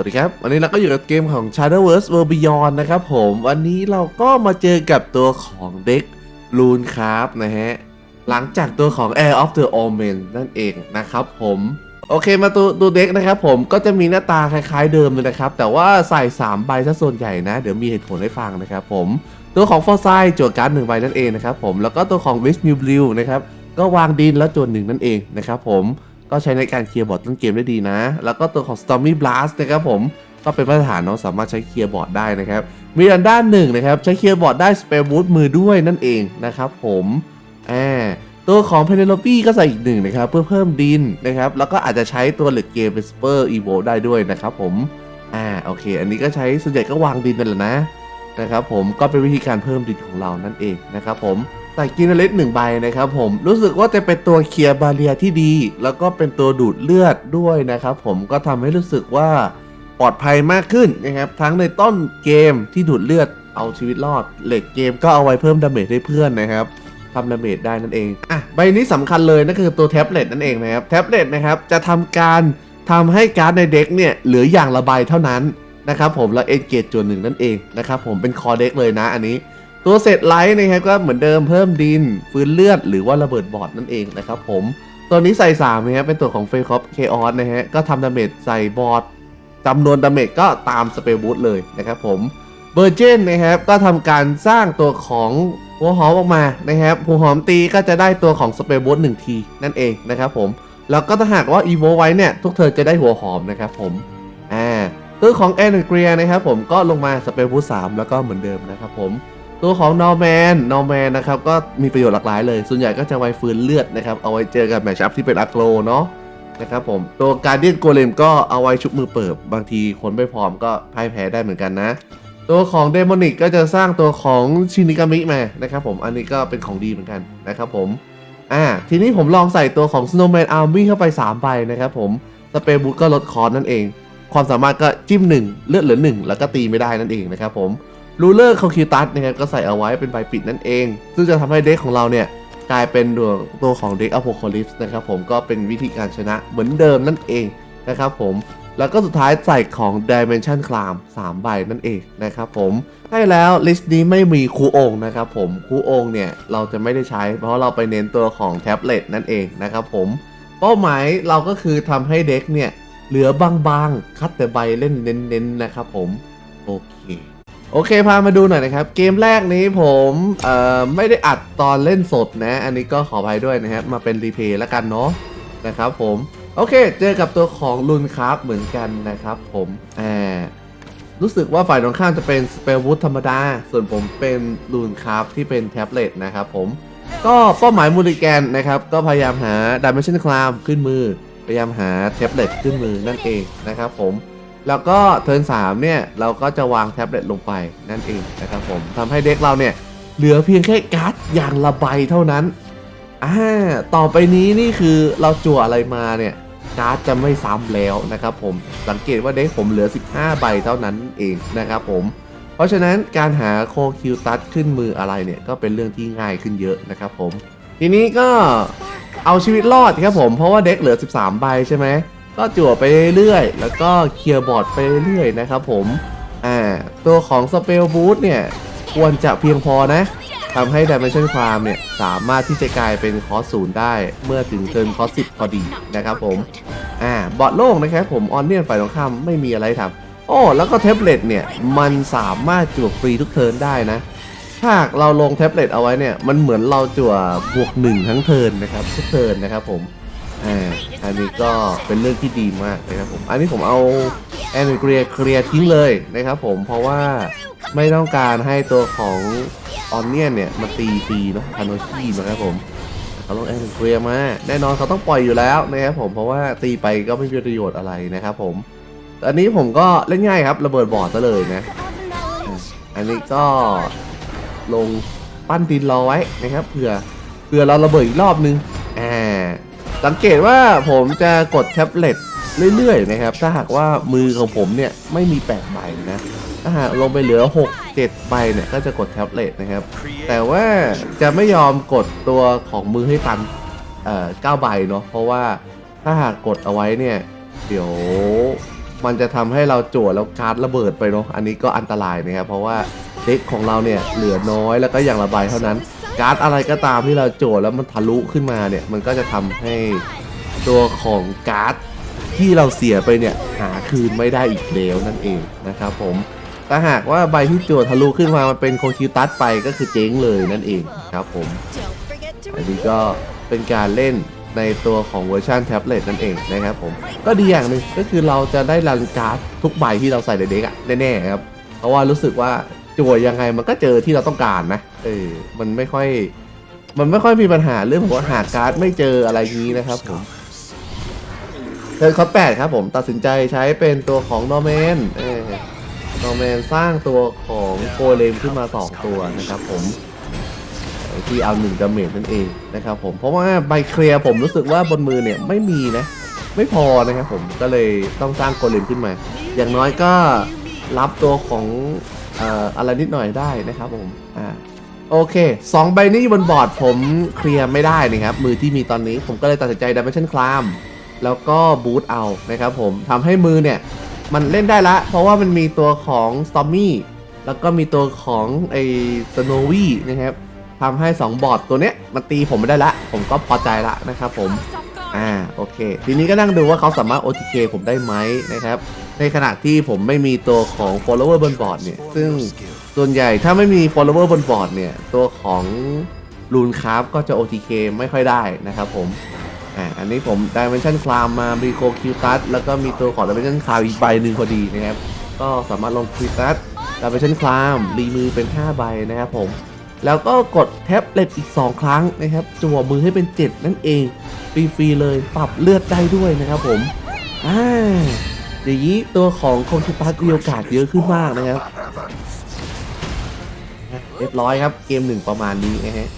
วัสดีครับ วันนี้เราก็อยู่กับเกมของ Shadowverse World Beyond นะครับผม วันนี้เราก็มาเจอกับตัวของเด็ก Rune Craft นะฮะ หลังจากตัวของ Air of the Omen นั่นเองนะครับผม โอเคมาตัวตัวเด็กนะครับผมก็จะมีหน้าตาคล้ายๆเดิมเลยนะครับ แต่ว่าใส่ 3 ใบซะส่วนใหญ่นะ เดี๋ยวมีเหตุผลให้ฟังนะครับผม ตัวของฟอร์ไซจวดการ์ดหนึ่งใบนั่นเองนะครับผมแล้วก็ตัวของ w i s h m u b l e นะครับก็วางดินแล้วจวหนึ่งนั่นเองนะครับผม ก็ใช้ในการเคลียร์บอร์ดต้นเกมได้ดีนะ แล้วก็ตัวของ Stormy Blast นะครับผมก็เป็นมาตรฐานเนาะสามารถใช้เคลียร์บอร์ดได้นะครับมีอันด้านหนึ่งนะครับใช้เคลียร์บอร์ดได้สเปรบูทมือด้วยนั่นเองนะครับผมอ่าตัวของ Penelope ก็ใส่อีกหนึ่งนะครับเพื่อเพิ่มดินนะครับแล้วก็อาจจะใช้ตัวเหล็กเกมเป็นสเปอร์อีโวได้ด้วยนะครับผมอ่าโอเค อันนี้ก็ใช้ส่วนใหญ่ก็วางดินนั่นแหละนะนะครับผมก็เป็นวิธีการเพิ่มดินของเรานั่นเองนะครับผม ใส่กินเลสหนึ่งใบนะครับผมรู้สึกว่าจะเป็นตัวเคลียร์บาเรียที่ดี แล้วก็เป็นตัวดูดเลือดด้วยนะครับผมก็ทำให้รู้สึกว่าปลอดภัยมากขึ้นนะครับทั้งในต้นเกมที่ดูดเลือดเอาชีวิตรอดเหล็กเกมก็เอาไว้เพิ่มดาเมจให้เพื่อนนะครับทำดาเมจได้นั่นเองอะใบนี้สำคัญเลยนั่นคือตัวแท็บเล็ตนั่นเองนะครับแท็บเล็ตนะครับจะทำการทำให้การ์ดในเด็กเนี่ยเหลืออย่างละใบเท่านั้นนะครับผมแล้วเอนเกจจวนหนึ่งนั่นเองนะครับผมเป็นคอเด็กเลยนะอันนี้ ตัวเสร็จไลท์นะครับก็เหมือนเดิมเพิ่มดินฟื้นเลือดหรือว่าระเบิดบอร์ดนั่นเองนะครับผมตัวนี้ใส่3นะครับเป็นตัวของเฟคอฟเคออสนะฮะก็ทำดาเมจใส่บอร์ดจำนวนดาเมจก็ตามสเปลบูทเลยนะครับผมเบอร์เจนนะครับก็ทำการสร้างตัวของหัวหอมออกมานะครับหัวหอมตีก็จะได้ตัวของสเปลบูทหนึ่งทีนั่นเองนะครับผมแล้วก็ถ้าหากว่าอีโวไว้เนี่ยทุกเธอจะได้หัวหอมนะครับผมอ่าตัวของแอนเกรียนะครับผมก็ลงมาสเปลบูทสามแล้วก็เหมือนเดิมนะครับผม ตัวของนอร์แมนนอร์แมนนะครับก็มีประโยชน์หลากหลายเลย ส่วนใหญ่ก็จะไว้ฟื้นเลือดนะครับ เอาไว้เจอกับแมชอัพที่เป็นอะโกรเนาะนะครับผมตัวการเดียนโกเลมก็เอาไว้ชุบมือเปิบบางทีคนไม่พร้อมก็พ่ายแพ้ได้เหมือนกันนะ ตัวของเดมอนิกก็จะสร้างตัวของชินิกามิมานะครับผมอันนี้ก็เป็นของดีเหมือนกันนะครับผมอ่าทีนี้ผมลองใส่ตัวของ Snowman Army เข้าไป3ใบนะครับผมสเปรย์บูทก็ลดคอร์สนั่นเอง ความสามารถก็จิ้ม 1 เลือดเหลือ 1 แล้วก็ตีไม่ได้นั่นเองนะครับผม รูเลอร์คาคิวตัสนะครับก็ใส่เอาไว้เป็นใบปิดนั่นเอง ซึ่งจะทำให้เด็กของเราเนี่ยกลายเป็นตัวตัวของเด็กอโพคอลิปส์นะครับผมก็เป็นวิธีการชนะเหมือนเดิมนั่นเองนะครับผมแล้วก็สุดท้ายใส่ของ Dimension Clam 3ใบนั่นเองนะครับผมใช่แล้วลิสต์นี้ไม่มีคูองค์นะครับผมคูองค์เนี่ยเราจะไม่ได้ใช้ เพราะเราไปเน้นตัวของแท็บเล็ตนั่นเองนะครับผมเป้าหมายเราก็คือทำให้เด็กเนี่ยเหลือบางๆ คัดแต่ใบเล่นเน้นๆนะครับผมโอเค โอเคพามาดูหน่อยนะครับ เกมแรกนี้ผมเอ่อไม่ได้อัดตอนเล่นสดนะ อันนี้ก็ขออภัยด้วยนะครับ มาเป็นรีเพย์แล้วกันเนาะนะครับผม โอเค เจอกับตัวของลุนครับเหมือนกันนะครับผมอ่ารู้สึกว่าฝ่ายตรงข้ามจะเป็นสเปลวูดธรรมดา ส่วนผมเป็นลุนครับที่เป็นแท็บเล็ตนะครับผม ก็เป้าหมายมูลิแกนนะครับ ก็พยายามหา Dimension Clam ขึ้นมือ พยายามหาแท็บเล็ตขึ้นมือนั่นเองนะครับผม แล้วก็เทิร์น3เนี่ยเราก็จะวางแท็บเล็ตลงไปนั่นเองนะครับผมทำให้เด็กเราเนี่ยเหลือเพียงแค่การ์ดอย่างละใบเท่านั้นอ่าต่อไปนี้นี่คือเราจั่วอะไรมาเนี่ยการ์ดจะไม่ซ้ำแล้วนะครับผมสังเกตว่าเด็กผมเหลือ 15 ใบเท่านั้นเองนะครับผมเพราะฉะนั้นการหาโคคิวตัสขึ้นมืออะไรเนี่ยก็เป็นเรื่องที่ง่ายขึ้นเยอะนะครับผมทีนี้ก็เอาชีวิตรอดครับผมเพราะว่าเด็กเหลือ 13 ใบใช่ไหม ก็จั่วไปเรื่อยๆ แล้วก็เคลียร์บอร์ดไปเรื่อยๆนะครับผมอ่าตัวของสเปลบูทเนี่ย ควรจะเพียงพอนะทำให้ Dimension c l a m เนี่ย สามารถที่จะกลายเป็นคอสศูนย์ได้เมื่อถึงเทิร์นคอสสิพอดีนะครับผมอ่าบอร์ดโล่งนะครับผมออนเนียนฝ่ายตรงข้ามไม่มีอะไรทำโอ้แล้วก็แท็บเล็ตเนี่ย มันสามารถจั่วฟรีทุกเทิร์นได้นะถ้าหากเราลงแท็บเล็ตเอาไว้เนี่ย มันเหมือนเราจั่วบวกหนึ่งทั้งเทิร์นนะครับทุกเทิร์นนะครับผม อ่าอันนี้ก็เป็นเรื่องที่ดีมากนะครับผม อันนี้ผมเอาแอนเกรียเคลียร์ทิ้งเลยนะครับผม เพราะว่าไม่ต้องการให้ตัวของออนเนียนเนี่ยมาตีฟรีเนาะคาโนชินะครับผมเขาลงแอนเกรียมา แน่นอนเขาต้องปล่อยอยู่แล้วนะครับผม เพราะว่าตีไปก็ไม่มีประโยชน์อะไรนะครับผม อันนี้ผมก็เล่นง่ายครับระเบิดบอร์ดซะเลยนะ อันนี้ก็ลงปั้นดินรอไว้นะครับเผื่อเผื่อเราระเบิดอีกรอบนึงอ่า สังเกตว่าผมจะกดแท็บเล็ตเรื่อยๆนะครับ ถ้าหากว่ามือของผมเนี่ยไม่มี8ใบนะ ถ้าหากลงไปเหลือ 6 7ใบเนี่ยก็จะกดแท็บเล็ตนะครับ แต่ว่าจะไม่ยอมกดตัวของมือให้ตันเอ่อ9ใบเนาะ เพราะว่าถ้าหากกดเอาไว้เนี่ย เดี๋ยวมันจะทำให้เราจั่วแล้วการ์ดระเบิดไปเนาะ อันนี้ก็อันตรายนะครับ เพราะว่าเด็กของเราเนี่ยเหลือน้อยแล้วก็อย่างละใบเท่านั้น การ์ดอะไรก็ตามที่เราโจั่วแล้วมันทะลุขึ้นมาเนี่ย มันก็จะทำให้ตัวของการ์ดที่เราเสียไปเนี่ยหาคืนไม่ได้อีกแล้วนั่นเองนะครับผมแต่หากว่าใบที่โจั่วทะลุขึ้นมามันเป็นโคคิวตัสไปก็คือเจ๊งเลยนั่นเองครับผมอันนี้ก็เป็นการเล่นในตัวของเวอร์ชันแท็บเล็ตนั่นเองนะครับผมก็ดีอย่างหนึ่งก็คือเราจะได้รันการ์ดทุกใบที่เราใส่ในเด็กอะแน่ๆครับเพราะว่ารู้สึกว่า จั่วยังไงมันก็เจอที่เราต้องการนะ เออ มันไม่ค่อย มันไม่ค่อยมีปัญหาเรื่องของว่าหาการ์ดไม่เจออะไรอย่างนี้นะครับผมเทิร์นคอแปดครับผมตัดสินใจใช้เป็นตัวของนอร์แมนเออนอร์แมนสร้างตัวของโกเลมขึ้นมา 2 ตัวนะครับผมที่เอาหนึ่งดาเมจนั่นเองนะครับผมเพราะว่าใบเคลียร์ผมรู้สึกว่าบนมือเนี่ยไม่มีนะ ไม่พอนะครับผมก็เลยต้องสร้างโกเลมขึ้นมา อย่างน้อยก็รับตัวของเอะไรนิดหน่อยได้นะครับผมอ่าโอเคสองใบนี้บนบอร์ดผมเคลียร์ไม่ได้นะครับ มือที่มีตอนนี้ผมก็เลยตัดสินใจดัมเบิลชันคลามแล้วก็บูตเอานะครับผมทำให้มือเนี่ย มันเล่นได้ละ เพราะว่ามันมีตัวของ Stormy แล้วก็มีตัวของไอ้ Snowy นะครับทำให้ 2 บอร์ดตัวเนี้ยมันตีผมไม่ได้ละ ผมก็พอใจละนะครับผม อ่า โอเค ทีนี้ก็นั่งดูว่าเขาสามารถ OTK ผมได้ไหมนะครับ ในขณะที่ผมไม่มีตัวของ follower บนบอร์ดเนี่ย ซึ่งส่วนใหญ่ถ้าไม่มี follower บนบอร์ดเนี่ย ตัวของลูนคราฟก็จะ OTK ไม่ค่อยได้นะครับผม อ่า อันนี้ผม Dimension Clam มามีโคคิวตัสแล้วก็มีตัวของ Dimension Clam อีกใบหนึ่งพอดีนะครับ ก็สามารถลงคิวตัส Dimension Clam รีมือเป็น 5 ใบนะครับผม แล้วก็กดแท็บเล็ตอีก 2 ครั้งนะครับจั่วมือให้เป็น 7 นั่นเองฟรีๆเลยปรับเลือดได้ด้วยนะครับผม อ่า อย่างนี้ตัวของโคคิวตัสมีโอกาสเยอะขึ้นมากนะครับ เรียบร้อยครับ เกมหนึ่งประมาณนี้นะฮะ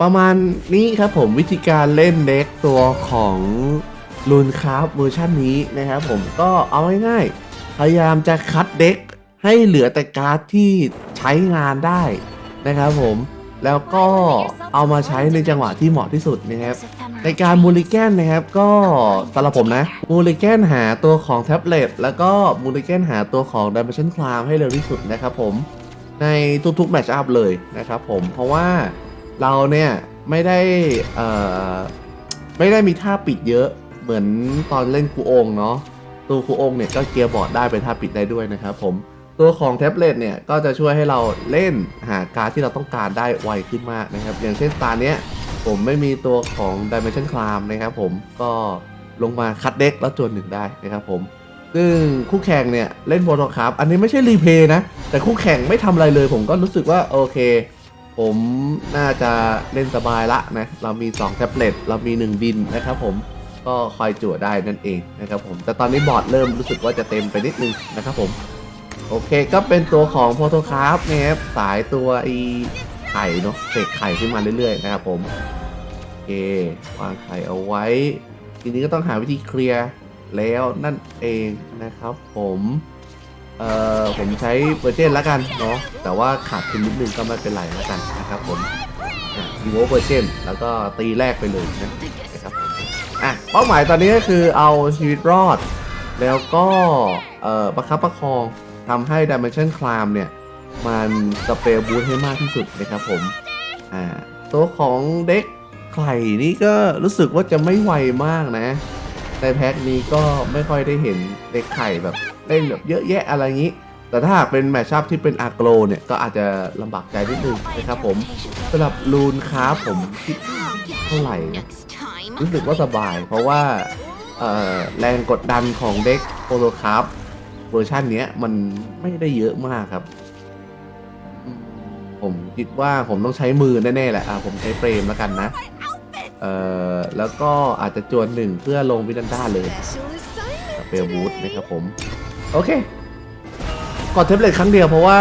ประมาณนี้ครับผมวิธีการเล่นเด็กตัวของลูนคราฟเวอร์ชันนี้นะครับผมก็เอาง่ายๆพยายามจะคัดเด็กให้เหลือแต่การ์ดที่ใช้งานได้นะครับผม แล้วก็เอามาใช้ในจังหวะที่เหมาะที่สุดนะครับ ในการมูลิแกนนะครับก็สำหรับผมนะมูลิแกนหาตัวของแท็บเล็ตแล้วก็มูลิแกนหาตัวของ Dimension Clam ให้เร็วที่สุดนะครับผมในทุกๆแมตช์อัพเลยนะครับผมเพราะว่าเราเนี่ยไม่ได้ไม่ได้มีท่าปิดเยอะเหมือนตอนเล่นคูองเนาะตัวคูองเนี่ยก็เกียร์บอร์ดได้เป็นท่าปิดได้ด้วยนะครับผม ตัวของแท็บเล็ตเนี่ยก็จะช่วยให้เราเล่นหาการดที่เราต้องการได้ไวขึ้นมากนะครับ อย่างเช่นตาเนี้ยผมไม่มีตัวของ Dimension Clam นะครับผมก็ลงมาคัดเด็กแล้วจวนหนึ่งได้นะครับผม ซึ่งคู่แข่งเนี่ยเล่นโฟโตคราฟอันนี้ไม่ใช่รีเพย์นะ แต่คู่แข่งไม่ทำอะไรเลย ผมก็รู้สึกว่าโอเค ผมน่าจะเล่นสบายละนะ เรามี 2 แท็บเล็ตเรามี 1 ดินนะครับผมก็คอยจั่วได้นั่นเองนะครับผมแต่ตอนนี้บอร์ดเริ่มรู้สึกว่าจะเต็มไปนิดนึงนะครับผม โอเคก็เป็นตัวของโฟโตคราฟนะครับสายตัวไอไข่เนาะเสกไข่ขึ้นมาเรื่อยๆนะครับผมโอเควางไข่เอาไว้ ทีนี้ก็ต้องหาวิธีเคลียร์แล้วนั่นเองนะครับผมเอ่อผมใช้เบอร์เจนล้วกันเนาะแต่ว่าขาดทุนนิดนึงก็ไม่เป็นไรล้วกันนะครับผมดีโวเบอร์เจนแล้วก็ตีแรกไปเลยนะครับอะเป้าหมายตอนนี้ก็คือเอาชีวิตรอด แล้วก็เอ่อประคับประคอง ทำให้ Dimension Clam เนี่ย มันสเปลบูทให้มากที่สุดนะครับผม อ่า ตัวของเด็กไข่นี่ก็รู้สึกว่าจะไม่ไวมากนะ ในแพ็คนี้ก็ไม่ค่อยได้เห็นเด็กไข่แบบเล่นแบบเยอะแยะอะไรงนี้ แต่ถ้าหากเป็นแมชชัพที่เป็นอาร์โกรเนี่ย ก็อาจจะลำบากใจนิดนึงนะครับผมสำหรับลูนค้าผมคิดเท่าไหร่นะรู้สึกว่าสบายเพราะว่าแรงกดดันของเด็กโปโลครา เวอร์ชันเนี้ยมันไม่ได้เยอะมากครับ ผมคิดว่าผมต้องใช้มือแน่ๆแหละอะผมใช้เฟรมแล้วกันนะ เอ่อ แล้วก็อาจจะจวนหนึ่งเพื่อลงวิดันด้าเลยสเปลบูทนะครับผม โอเคกดเทปเล็ตครั้งเดียวเพราะว่า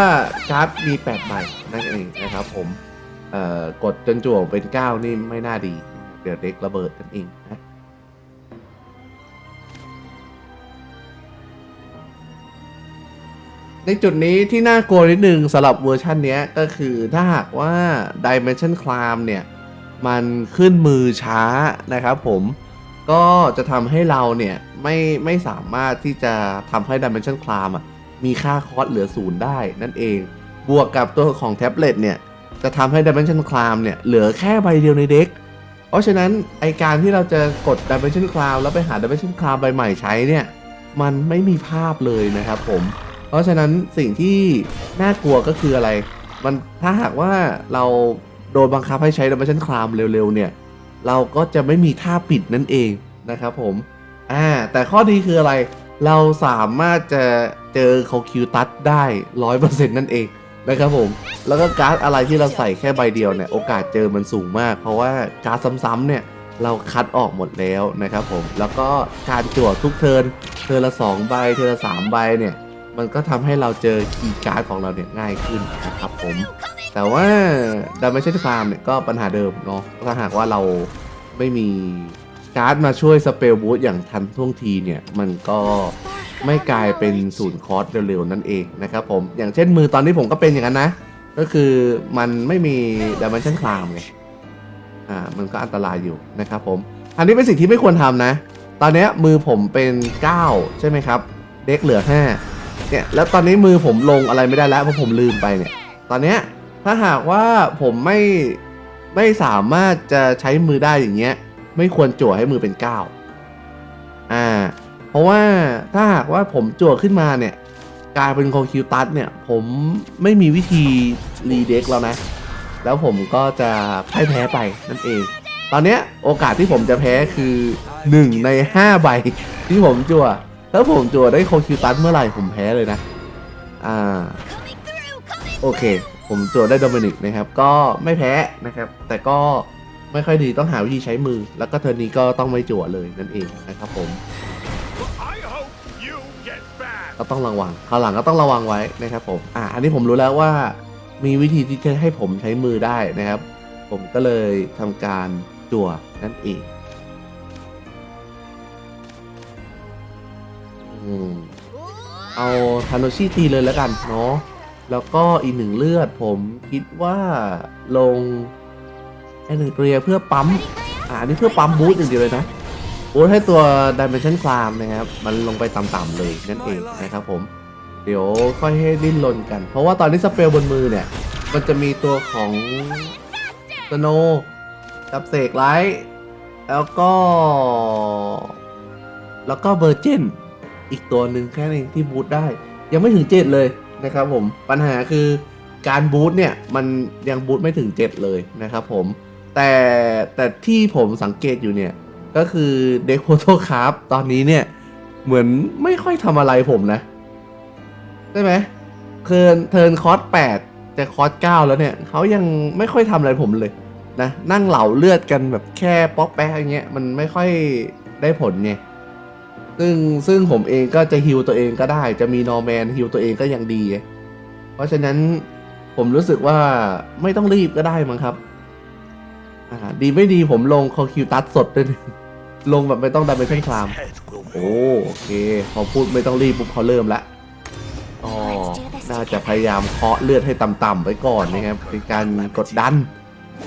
การ์ดมี8ใบนั่นเองนะครับผม เอ่อกดจนจั่วเป็น 9 นี่ไม่น่าดี เดี๋ยวเด็กระเบิดกันเองนะ ในจุดนี้ที่น่ากลัวนิดนึงสำหรับเวอร์ชันนี้ก็คือถ้าหากว่า Dimension Clam เนี่ย มันขึ้นมือช้านะครับผม ก็จะทำให้เราเนี่ย ไม่ไม่สามารถที่จะทำให้ Dimension Climb มีค่าคอสเหลือศูนย์ได้นั่นเอง บวกกับตัวของแท็บเล็ตเนี่ย จะทำให้ Dimension Climb เนี่ย เหลือแค่ใบเดียวในเด็ก เพราะฉะนั้นไอการที่เราจะกด Dimension Climb แล้วไปหา Dimension Climb ใบใหม่ใช้เนี่ย มันไม่มีภาพเลยนะครับผม เพราะฉะนั้นสิ่งที่น่ากลัวก็คืออะไร มันถ้าหากว่าเราโดนบังคับให้ใช้ Dimension Climb เร็วๆเนี่ย เราก็จะไม่มีท่าปิดนั่นเองนะครับผม อ่า แต่ข้อดีคืออะไร เราสามารถจะเจอคอคิวตัสได้ร้อยเปอร์เซ็นต์นั่นเองนะครับผม แล้วก็การ์ดอะไรที่เราใส่แค่ใบเดียวเนี่ย โอกาสเจอมันสูงมาก เพราะว่าการ์ดซ้ำๆเนี่ยเราคัดออกหมดแล้วนะครับผม แล้วก็การจั่วทุกเทิร์น เทิร์นละ 2 ใบ เทิร์นละ 3 ใบเนี่ย มันก็ทำให้เราเจอคีย์การ์ดของเราเนี่ยง่ายขึ้นนะครับผม แต่ว่าดัมเบลชั่นฟาร์มเนี่ยก็ปัญหาเดิมเนาะถ้าหากว่าเราไม่มีการ์ดมาช่วยสเปลบูตอย่างทันท่วงทีเนี่ยมันก็ไม่กลายเป็นศูนย์คอร์สเร็วๆ นั่นเองนะครับผม อย่างเช่นมือตอนนี้ผมก็เป็นอย่างนั้นนะ ก็คือมันไม่มีดัมเบลชั่นฟาร์มไงอ่ามันก็อันตรายอยู่นะครับผม อันนี้เป็นสิ่งที่ไม่ควรทำนะ ตอนนี้มือผมเป็น 9 ใช่ไหมครับ เด็กเหลือ 5 เนี่ยแล้วตอนนี้มือผมลงอะไรไม่ได้แล้วเพราะผมลืมไปเนี่ย ตอนเนี้ยถ้าหากว่าผมไม่ไม่สามารถจะใช้มือได้อย่างเงี้ย ไม่ควรจั่วให้มือเป็น 9 อ่า เพราะว่าถ้าหากว่าผมจั่วขึ้นมาเนี่ยกลายเป็นโคคิวตัสเนี่ยผมไม่มีวิธีรีเด็กแล้วนะ แล้วผมก็จะพ่ายแพ้ไปนั่นเอง ตอนเนี้ยโอกาสที่ผมจะแพ้คือ 1 ใน 5 ใบที่ผมจั่ว ถ้าผมจัวได้โคคิวตัสเมื่อไหร่ผมแพ้เลยนะ อ่า โอเค ผมจัวได้โดมินิกนะครับ ก็ไม่แพ้นะครับ แต่ก็ไม่ค่อยดีต้องหาวิธีใช้มือ แล้วก็เทอร์นี้ก็ต้องไม่จั่วเลยนั่นเองนะครับผมก็ต้องระวังคราวหลังก็ต้องระวังไว้นะครับผม อ่า อันนี้ผมรู้แล้วว่ามีวิธีที่จะให้ผมใช้มือได้นะครับ ผมก็เลยทำการจั่วนั่นเอง อืมเอาทาโนชิตีเลยแล้วกันเนาะแล้วก็อีกหนึ่งเลือดผมคิดว่าลงแอนเกรียเพื่อปั๊มอ่าอันนี้เพื่อปั๊มบูสต์อย่างเดียวเลยนะบูสต์ให้ตัว Dimension Climb นะครับ มันลงไปต่ำๆเลยนั่นเองนะครับผม เดี๋ยวค่อยให้ดิ้นรนกัน เพราะว่าตอนนี้สเปลบนมือเนี่ย มันจะมีตัวของสโนกับเสกไลท์แล้วก็ แล้วก็เบอร์เจน อีกตัวหนึ่งแค่นี้ที่บูทได้ ยังไม่ถึงเจ็ดเลยนะครับผมปัญหาคือการบูทเนี่ยมันยังบูทไม่ถึงเจ็ดเลยนะครับผมแต่แต่ที่ผมสังเกตอยู่เนี่ยก็คือเด็กโฟโต้คราฟตอนนี้เนี่ยเหมือนไม่ค่อยทำอะไรผมนะใช่ไหมเทิร์นเทิร์นคอร์สแปดจะคอร์สเก้าแล้วเนี่ยเขายังไม่ค่อยทำอะไรผมเลยนะนั่งเหล่าเลือดกันแบบแค่ป๊อกแป๊กอย่างเงี้ยมันไม่ค่อยได้ผลไง ซึ่งซึ่งผมเองก็จะฮิวตัวเองก็ได้ จะมีนอร์แมนฮิวตัวเองก็ยังดี เพราะฉะนั้นผมรู้สึกว่าไม่ต้องรีบก็ได้มั้งครับดีไม่ดีผมลงคอคิวตัสสดด้วยนะลงแบบไม่ต้องดันไปเพ่งคลาม โอ้โอเคพอพูดไม่ต้องรีบปุ๊บเขาเริ่มละอ๋อน่าจะพยายามเคาะเลือดให้ต่ำๆไว้ก่อนนะครับเป็นการกดดัน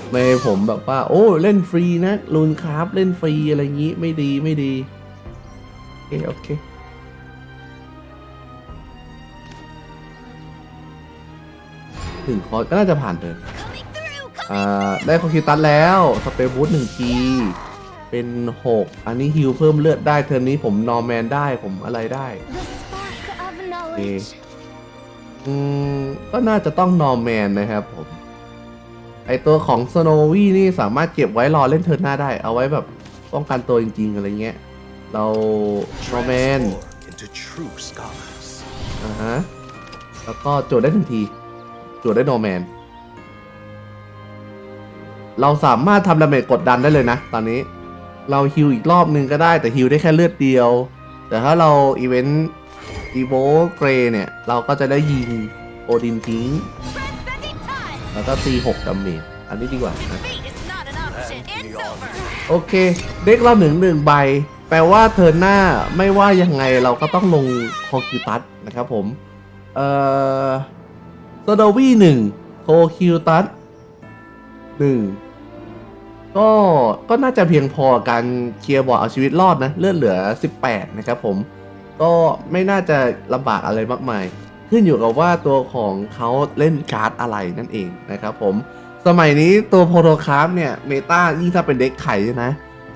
ไม่ให้ผมแบบว่า โอ้เล่นฟรีนะลูนคราฟเล่นฟรีอะไรอย่างงี้ไม่ดีไม่ดี โอเคโอเคถึงคอร์สก็น่าจะผ่านเดินอ่าได้คอคิวตันแล้ว สเปรย์บูทหนึ่งที เป็นหกอันนี้ฮิลเพิ่มเลือดได้เทอร์นนี้ผมนอร์แมนได้ผมอะไรได้อืมก็น่าจะต้องนอร์แมนนะครับผม ไอตัวของสโนวี่นี่สามารถเก็บไว้รอเล่นเทิร์นหน้าได้ เอาไว้แบบป้องกันตัวจริง ๆ อะไรเงี้ย เรานอร์แมน transform into true scholars. อ่าฮะแล้วก็โจทย์ได้ทันที โจทย์ได้นอร์แมน เราสามารถทำดาเมจกดดันได้เลยนะ ตอนนี้ เราฮิวอีกรอบนึงก็ได้แต่ฮิวได้แค่เลือดเดียว แต่ถ้าเราอีเวนต์อีโวเกรเนี่ย เราก็จะได้ยิงโอดินทิ้ง แล้วก็ตี6ดาเมจ อันนี้ดีกว่านะโอเค เด็กเราหนึ่งหนึ่งใบ แปลว่าเทิร์นหน้าไม่ว่ายังไงเราก็ต้องลงคอคิวตัสนะครับผม เอ่อโซโดวี่หนึ่งโคคิวตัสหนึ่งก็ก็น่าจะเพียงพอการเคลียร์บอร์ดเอาชีวิตรอดนะ เลือดเหลือ 18 นะครับผม ก็ไม่น่าจะลำบากอะไรมากมาย ขึ้นอยู่กับว่าตัวของเขาเล่นการ์ดอะไรนั่นเองนะครับผม สมัยนี้ตัวโพโตคราฟเนี่ย เมตายิ่งถ้าเป็นเด็กไข่นะ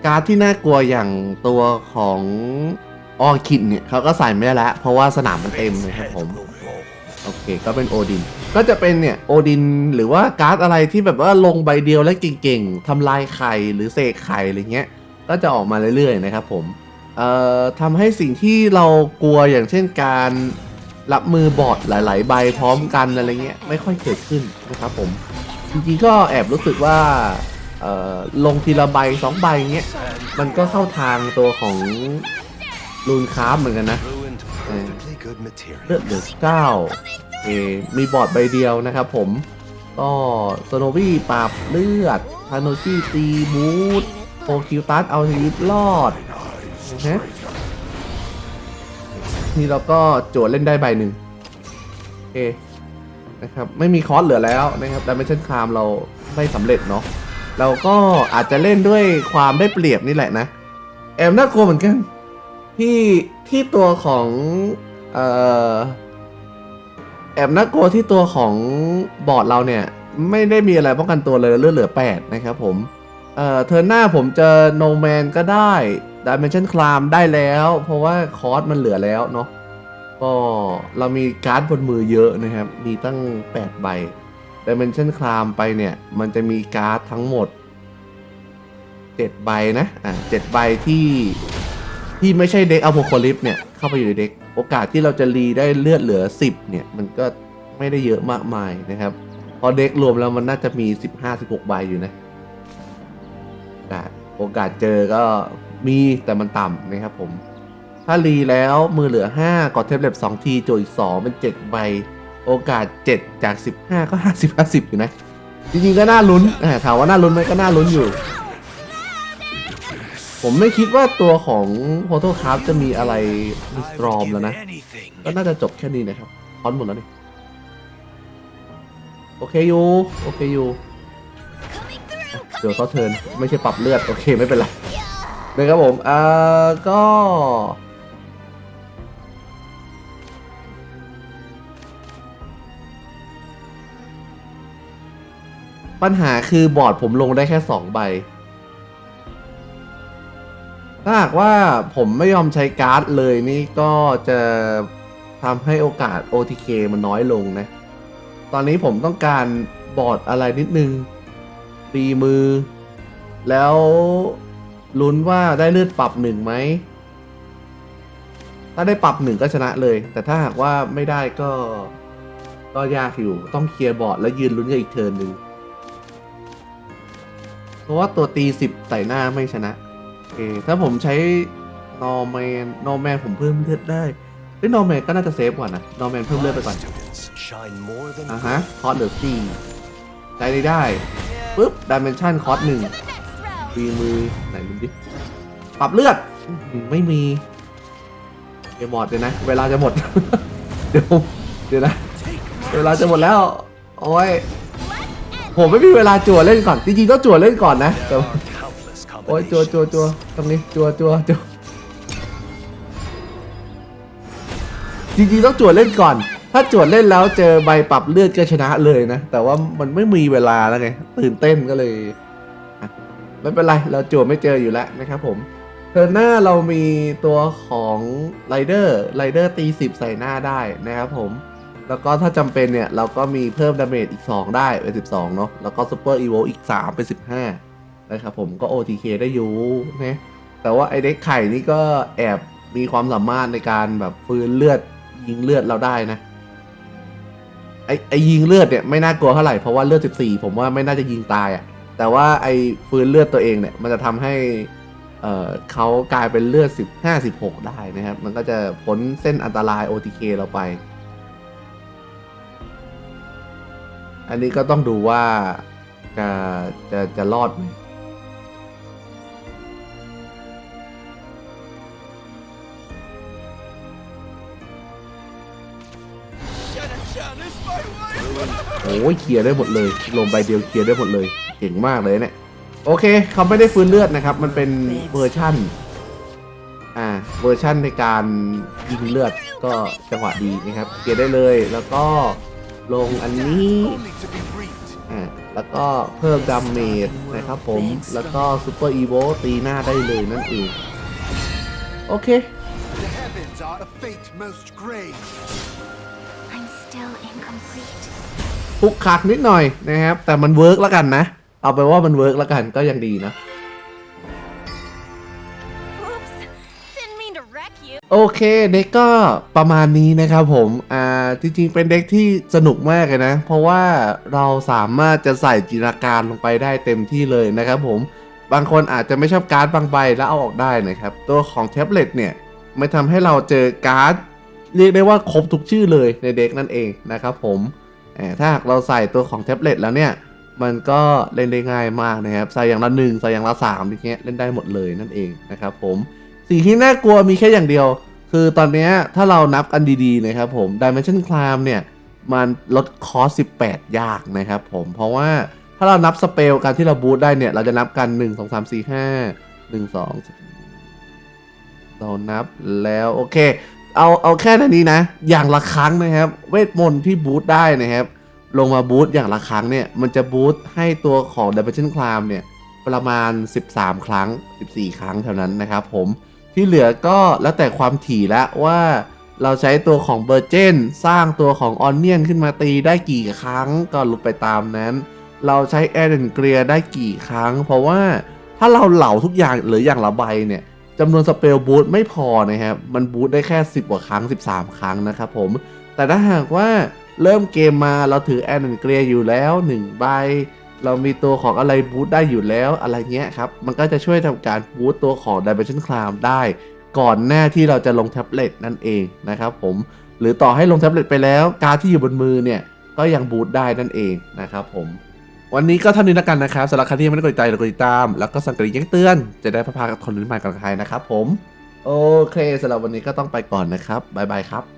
การ์ดที่น่ากลัวอย่างตัวของออคิดเนี่ยเขาก็ใส่ไม่ได้แล้วเพราะว่าสนามมันเต็มนะครับผม โอเค ก็เป็นโอดิน ก็จะเป็นเนี่ยโอดินหรือว่าการ์ดอะไรที่แบบว่าลงใบเดียวแล้วเก่งๆทำลายไข่หรือเสกไข่อะไรเงี้ย ก็จะออกมาเรื่อยๆนะครับผมเอ่อทำให้สิ่งที่เรากลัวอย่างเช่นการรับมือบอดหลาย ๆ ใบพร้อมกันอะไรเงี้ยไม่ค่อยเกิดขึ้นนะครับผมจริงๆก็แอบรู้สึกว่า ลงทีละใบสองใบเงี้ย มันก็เข้าทางตัวของลูนคราฟเหมือนกันนะ Ruined perfectly good material. เลือดเหลือเก้าเอมีบอร์ดใบเดียวนะครับผม ก็โซโนวี่ปราบเลือดทาโนชิตีบูทโอคิวตัสเอาชีวิตรอดนะฮะนี่เราก็โจทย์เล่นได้ใบหนึ่งโอเคนะครับ ไม่มีคอร์สเหลือแล้วนะครับดัมเบลชันคามเราไม่สำเร็จเนาะ เราก็อาจจะเล่นด้วยความได้เปรียบนี่แหละนะ แอมน่ากลัวเหมือนกัน ที่ที่ตัวของเอ่อแอบน่ากลัวที่ตัวของบอร์ดเราเนี่ย ไม่ได้มีอะไรป้องกันตัวเลยเลือดเหลือ 8 นะครับผม เอ่อเทิร์หน้าผมเจอโนแมนก็ได้ดิเมนชันคลามได้แล้ว เพราะว่าคอร์สมันเหลือแล้วเนาะก็เรามีการ์ดบนมือเยอะนะครับ มีตั้ง 8 ใบ ดิเมนชันคลามไปเนี่ย มันจะมีการ์ดทั้งหมด7ใบนะ อ่าเจ็ดใบที่ที่ไม่ใช่เด็กอัลโพคลิปเนี่ย เข้าไปอยู่ในเด็ก โอกาสที่เราจะรีได้เลือดเหลือ 10 เนี่ย มันก็ไม่ได้เยอะมากมายนะครับ พอเด็กรวมแล้วมันน่าจะมี 15-16 ใบอยู่นะโอกาสโอกาสเจอก็มีแต่มันต่ำนะครับผม ถ้ารีแล้วมือเหลือ 5กดเทปเล็บ2ทีโจอีก 2 เป็น 7 ใบ โอกาส 7 จาก 15 ก็ 50 50 อยู่นะ จริงๆก็น่าลุ้นอ่าถามว่าน่าลุ้นไหมก็น่าลุ้นอยู่ ผมไม่คิดว่าตัวของ p o r t a l Craft จะมีอะไรมีสตรอมแล้วนะ anything. ก็น่าจะจบแค่นี้นะครับคอนหมดแล้วนี่โอเคอยู่โอเคอยู่เดี๋ยวเขาเทิร์นไม่ใช่ปรับเลือด โอเคไม่เป็นไรนะครับผมเอ่อก็ ปัญหาคือบอร์ดผมลงได้แค่สองใบ ถ้าหากว่าผมไม่ยอมใช้การ์ดเลยนี่ก็จะทำให้โอกาส OTK มันน้อยลงนะ ตอนนี้ผมต้องการบอร์ดอะไรนิดนึงตีมือ แล้วลุ้นว่าได้เลือดปรับหนึ่งไหม ถ้าได้ปรับหนึ่งก็ชนะเลย แต่ถ้าหากว่าไม่ได้ก็ ก็ยากอยู่ ต้องเคลียร์บอร์ดแล้วยืนลุ้นกันอีกเทิร์นหนึ่ง เพราะว่าตัวตีสิบใส่หน้าไม่ชนะโอเคถ้าผมใช้นอร์แมนนอร์แมนผมเพิ่มเลือดได้เฮ้ยนอร์แมนก็น่าจะเซฟกว่านะนอร์แมนเพิ่มเลือดไปก่อน Students shine more than อะฮะคอร์สเหลือสี่ได้ได้ได้ปุ๊บดิเมนชันคอร์สหนึ่งตีมือไหนดูดิปรับเลือดอื้อหือไม่มีเดี๋ยวหมดเดี๋ยวนะ เวลาจะหมด เดี๋ยวผมเดี๋ยวนะ เวลาจะหมดแล้ว โอ้ย ผมไม่มีเวลาจั่วเล่นก่อนจริงๆต้องจั่วเล่นก่อนนะแต่ว่าโอ้ยจัวจัวจัวตรงนี้จัวจัวจัวจริงๆต้องจัวเล่นก่อน ถ้าจัวเล่นแล้วเจอใบปรับเลือดก็ชนะเลยนะ แต่ว่ามันไม่มีเวลาแล้วไงตื่นเต้นก็เลยอะไม่เป็นไรเราจัวไม่เจออยู่แล้วนะครับผมเทิร์หน้าเรามีตัวของไรเดอร์ไรเดอร์ตีสิบใส่หน้าได้นะครับผม แล้วก็ถ้าจำเป็นเนี่ย เราก็มีเพิ่มดาเมจอีก 2 ได้เป็น 12 เนาะแล้วก็ซูเปอร์อีโวอีก 3 เป็น 15 นะครับผมก็ OTK ได้อยู่นะแต่ว่าไอเด็กไข่นี่ก็แอบมีความสามารถในการแบบฟื้นเลือดยิงเลือดเราได้นะ ไอไอยิงเลือดเนี่ยไม่น่ากลัวเท่าไหร่เพราะว่าเลือด 14 ผมว่าไม่น่าจะยิงตายอะ่ะแต่ว่าไอฟื้นเลือดตัวเองเนี่ย มันจะทำให้ เอ่อเขากลายเป็นเลือด 15 16 ได้นะครับ มันก็จะพ้นเส้นอันตราย OTK เราไป อันนี้ก็ต้องดูว่าจะจะจะรอดไหมโอ้ยเคลียร์ได้หมดเลย ลงใบเดียวเคลียร์ได้หมดเลย เก่งมากเลยเนี่ย โอเค เขาไม่ได้ฟื้นเลือดนะครับ มันเป็นเวอร์ชั่น อ่า เวอร์ชั่นในการยิงเลือดก็จังหวะดีนะครับเกียร์ได้เลย แล้วก็ ลงอันนี้ Only to be reaped. อ่าแล้วก็เพิ่มดาเมจนะครับผม แล้วก็ซูเปอร์อีโวตีหน้าได้เลยนั่นเอง โอเค The heavens are a fate most grave. I'm still incomplete. ปุกคักนิดหน่อยนะครับ แต่มันเวิร์กแล้วกันนะ เอาไปว่ามันเวิร์กแล้วกันก็ยังดีนะ โอเคเด็กก็ประมาณนี้นะครับผมอ่าจริงๆเป็นเด็กที่สนุกมากเลยนะ เพราะว่าเราสามารถจะใส่จินตนาการลงไปได้เต็มที่เลยนะครับผมบางคนอาจจะไม่ชอบการ์ดบางใบแล้วเอาออกได้นะครับ ตัวของแท็บเล็ตเนี่ยไม่ทำให้เราเจอการ์ดเรียกได้ว่าครบทุกชื่อเลยในเด็กนั่นเองนะครับผมถ้าหากเราใส่ตัวของแท็บเล็ตแล้วเนี่ยมันก็เล่นได้ง่ายมากนะครับ ใส่อย่างละหนึ่งใส่อย่างละสามอย่างเงี้ยเล่นได้หมดเลยนั่นเองนะครับผม สิ่งที่น่ากลัวมีแค่อย่างเดียว คือตอนนี้ถ้าเรานับกันดีๆนะครับผม Dimension Climb เนี่ย มันลดคอส18 ยากนะครับผม เพราะว่าถ้าเรานับสเปลการที่เราบูตได้เนี่ย เราจะนับกัน 1 2 3 4 5 1 2 เรานับแล้วโอเค เอาเอาแค่นั้นนี้นะ อย่างละครั้งนะครับ เวทมนต์ที่บูตได้นะครับ ลงมาบูตอย่างละครั้งเนี่ย มันจะบูตให้ตัวของ Dimension Climb เนี่ย ประมาณ 13 ครั้ง 14 ครั้งเท่านั้นนะครับผม ที่เหลือก็แล้วแต่ความถี่ละว่าเราใช้ตัวของเบอร์เจนสร้างตัวของออนเนียนขึ้นมาตีได้กี่ครั้งก็ลุกไปตามนั้น เราใช้แอร์เดนเกรียได้กี่ครั้ง เพราะว่าถ้าเราเหล่าทุกอย่างหรืออย่างละใบเนี่ยจำนวนสเปลบูทไม่พอนะครับ มันบูทได้แค่ 10 กว่าครั้ง 13 ครั้งนะครับผม แต่ถ้าหากว่าเริ่มเกมมาเราถือแอนด์เกรียอยู่แล้ว 1 ใบ เรามีตัวของอะไรบูตได้อยู่แล้วอะไรเงี้ยครับ มันก็จะช่วยทำการบูตตัวของ Dimension Climb ได้ ก่อนหน้าที่เราจะลงแท็บเล็ตนั่นเองนะครับผมหรือต่อให้ลงแท็บเล็ตไปแล้ว การที่อยู่บนมือเนี่ยก็ยังบูตได้นั่นเองนะครับผมวันนี้ก็เท่านี้แล้วกันนะครับสำหรับใครที่ยังไม่ได้กดติดตามหรือกดติดตาม แล้วก็สั่งกระดิ่งแจ้งเตือน จะได้พพากับคนรุ่นใหม่กับใครนะครับผม โอเคสำหรับวันนี้ก็ต้องไปก่อนนะครับบ๊ายบายครับ